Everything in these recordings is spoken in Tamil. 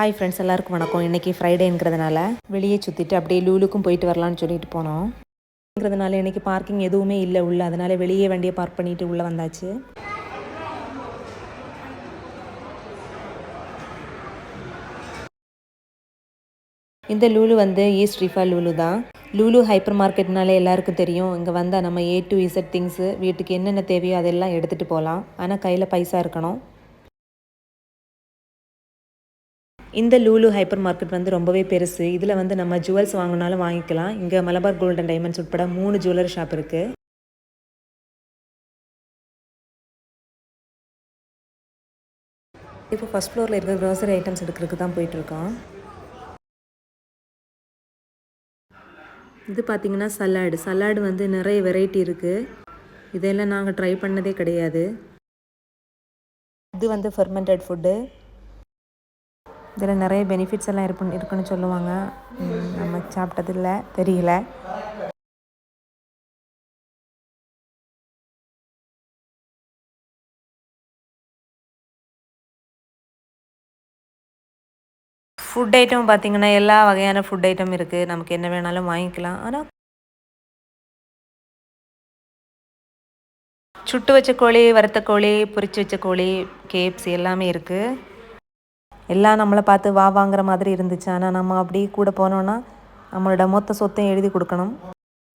ஹாய் ஃப்ரெண்ட்ஸ் எல்லாருக்கும் வணக்கம். இன்றைக்கி ஃப்ரைடேங்கிறதுனால வெளியே சுற்றிட்டு அப்படியே லூலுக்கும் போயிட்டு வரலான்னு சொல்லிட்டு போனோம். அப்படிங்கிறதுனால இன்றைக்கி பார்க்கிங் எதுவுமே இல்லை உள்ள. அதனால வெளியே வண்டியை பார்க் பண்ணிட்டு உள்ளே வந்தாச்சு. இந்த லூலு வந்து ஈஸ்ட் ரிஃபா லூலு தான். லூலு ஹைப்பர் மார்க்கெட்னாலே எல்லாருக்கும் தெரியும். இங்கே வந்தால் நம்ம ஏ டு இசட் திங்ஸு வீட்டுக்கு என்னென்ன தேவையோ அதெல்லாம் எடுத்துகிட்டு போகலாம். ஆனால் கையில் பைசா இருக்கணும். இந்த லூலு ஹைப்பர் மார்க்கெட் வந்து ரொம்பவே பெருசு. இதில் வந்து நம்ம ஜுவல்ஸ் வாங்கினாலும் வாங்கிக்கலாம். இங்கே மலபார் கோல்டன் டைமண்ட்ஸ் உட்பட மூணு ஜுவல்லரி ஷாப் இருக்குது இப்போ ஃபஸ்ட் ஃப்ளோரில் இருக்கிற க்ரோசரி ஐட்டம்ஸ் எடுக்கிறதுக்கு தான் போயிட்டுருக்கோம். இது பார்த்திங்கன்னா சலாடு சலாடு வந்து நிறைய வெரைட்டி இருக்குது இதெல்லாம் நாங்கள் ட்ரை பண்ணதே கிடையாது. இது வந்து ஃபெர்மெண்டட் ஃபுட்டு இதில் நிறைய பெனிஃபிட்ஸ் எல்லாம் இருப்பு இருக்குன்னு சொல்லுவாங்க. நம்ம சாப்பிட்டதில்ல தெரியல. ஃபுட் ஐட்டம் பார்த்தீங்கன்னா எல்லா வகையான ஃபுட் ஐட்டம் இருக்குது நமக்கு என்ன வேணாலும் வாங்கிக்கலாம். ஆனால் சுட்டு வச்ச கோழி வறுத்த கோழி பொரிச்சு வச்ச கோழி கேப்ஸ் எல்லாமே இருக்குது எல்லாம் நம்மளை பார்த்து வா வாங்குற மாதிரி இருந்துச்சு. ஆனால் நம்ம அப்படியே கூட போனோன்னா நம்மளோட மொத்த சொத்தையும் எழுதி கொடுக்கணும்.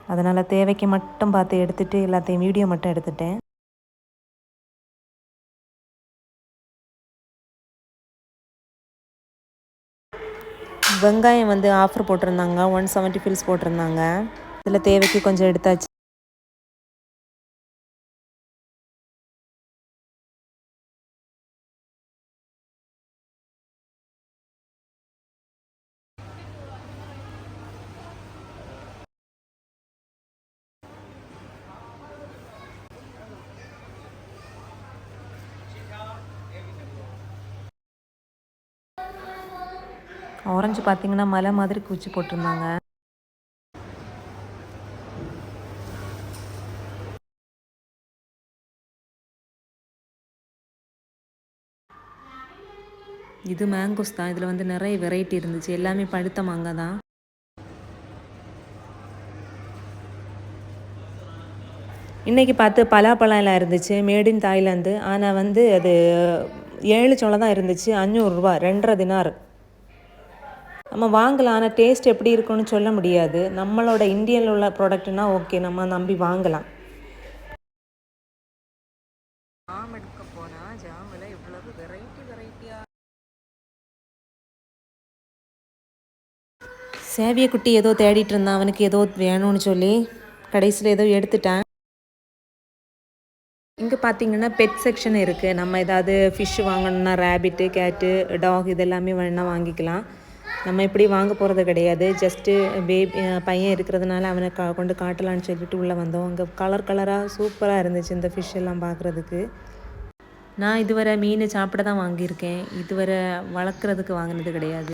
அதனால் தேவைக்கு மட்டும் பார்த்து எடுத்துகிட்டு எல்லாத்தையும் வீடியோ மட்டும் எடுத்துட்டேன். வெங்காயம் வந்து ஆஃபர் போட்டிருந்தாங்க. ஒன் செவன்ட்டி ஃபில்ஸ் போட்டிருந்தாங்க. இதில் தேவைக்கு கொஞ்சம் எடுத்தாச்சு. ஆரஞ்சு பார்த்தீங்கன்னா மலை மாதிரி குச்சி போட்டிருந்தாங்க. இது மேங்கோஸ் தான். இதில் வந்து நிறைய வெரைட்டி இருந்துச்சு. எல்லாமே பழுத்த மாங்காய் தான். இன்றைக்கி பார்த்து பலாப்பழம் எல்லாம் இருந்துச்சு. மேட் இன் தாய்லாந்து ஆனால் வந்து அது ஏழு சோளம் தான் இருந்துச்சு. அஞ்சூறுரூவா ரெண்டரை தினார் நம்ம வாங்கலாம் ஆனால் டேஸ்ட் எப்படி இருக்குன்னு சொல்ல முடியாது. நம்மளோட இந்தியனில் உள்ள ப்ராடக்ட்னா ஓகே நம்ம நம்பி வாங்கலாம். ஜாம் எடுக்க போனால் ஜாமில் இவ்வளவு வெரைட்டி வெரைட்டியாக சேவிய குட்டி ஏதோ தேடிட்டு இருந்தான் அவனுக்கு ஏதோ வேணும்னு சொல்லி கடைசியில் ஏதோ எடுத்துட்டான். இங்கே பார்த்தீங்கன்னா பெட் செக்ஷன் இருக்குது நம்ம ஏதாவது ஃபிஷ் வாங்கணும்னா ரேபிட்டு கேட்டு டாக் இதெல்லாமே வேணால் வாங்கிக்கலாம். நம்ம இப்படி வாங்க போகிறது கிடையாது. ஜஸ்ட்டு பேபி பையன் இருக்கிறதுனால அவனை கா கொண்டு காட்டலான்னு சொல்லிட்டு உள்ளே வந்தோம். அங்கே கலர் கலராக சூப்பராக இருந்துச்சு இந்த ஃபிஷ் எல்லாம் பார்க்குறதுக்கு நான் இதுவரை மீன் சாப்பிட தான் வாங்கியிருக்கேன். இதுவரை வளர்க்குறதுக்கு வாங்கினது கிடையாது.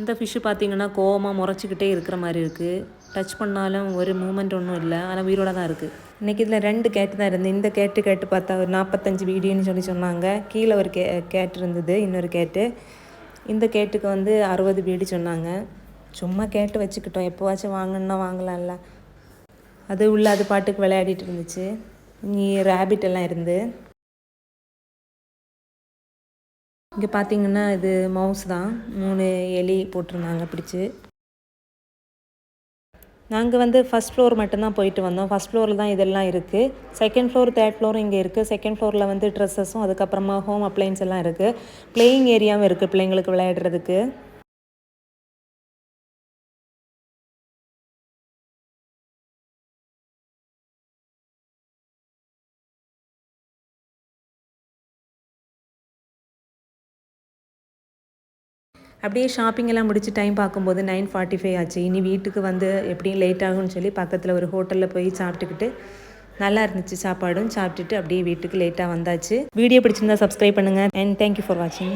இந்த ஃபிஷ்ஷு பார்த்தீங்கன்னா கோவமாக முறைச்சிக்கிட்டே இருக்கிற மாதிரி இருக்குது டச் பண்ணாலும் ஒரு மூமெண்ட் ஒன்றும் இல்லை. ஆனால் உயிரோட தான் இருக்குது இன்றைக்கி இதில் ரெண்டு கேட்டு தான் இருந்தது இந்த கேட்டு கேட்டு பார்த்தா ஒரு நாற்பத்தஞ்சு வீடியோன்னு சொல்லி சொன்னாங்க. கீழே ஒரு கே கேட் இருந்தது இன்னொரு கேட்டு இந்த கேட்டுக்கு வந்து அறுபது வீடு சொன்னாங்க. சும்மா கேட்டு வச்சுக்கிட்டோம். எப்போவாச்சும் வாங்கணுன்னா வாங்கலாம்ல. அது உள்ள அது பாட்டுக்கு விளையாடிட்டு இருந்துச்சு. இங்கே ரேபிட் எல்லாம் இருந்து. இங்கே பார்த்தீங்கன்னா இது மவுஸ் தான். மூணு எலி போட்டிருந்தாங்க பிடிச்சி. நாங்கள் வந்து ஃபஸ்ட் ஃப்ளோர் மட்டும்தான் போயிட்டு வந்தோம். ஃபஸ்ட் ஃப்ளோரில் தான் இதெல்லாம் இருக்குது செகண்ட் ஃப்ளோர் தேர்ட் ஃப்ளோரும் இங்கே இருக்குது செகண்ட் ஃப்ளோரில் வந்து ட்ரெஸ்ஸஸும் அதுக்கப்புறமா ஹோம் அப்ளைன்ஸ் எல்லாம் இருக்குது பிளேயிங் ஏரியாவும் இருக்குது பிள்ளைங்களுக்கு விளையாடுறதுக்கு. அப்படியே ஷாப்பிங் எல்லாம் முடிச்சு டைம் பார்க்கும்போது நைன் ஃபார்ட்டி ஃபைவ் ஆச்சு. இனி வீட்டுக்கு வந்து எப்படியும் லேட் ஆகும்னு சொல்லி பக்கத்தில் ஒரு ஹோட்டலில் போய் சாப்பிட்டுக்கிட்டு நல்லா இருந்துச்சு சாப்பாடும். சாப்பிட்டுட்டு அப்படியே வீட்டுக்கு லேட்டாக வந்தாச்சு. வீடியோ பிடிச்சிருந்தா சப்ஸ்கிரைப் பண்ணுங்கள் அண்ட் தேங்க்யூ ஃபார் வாட்சிங்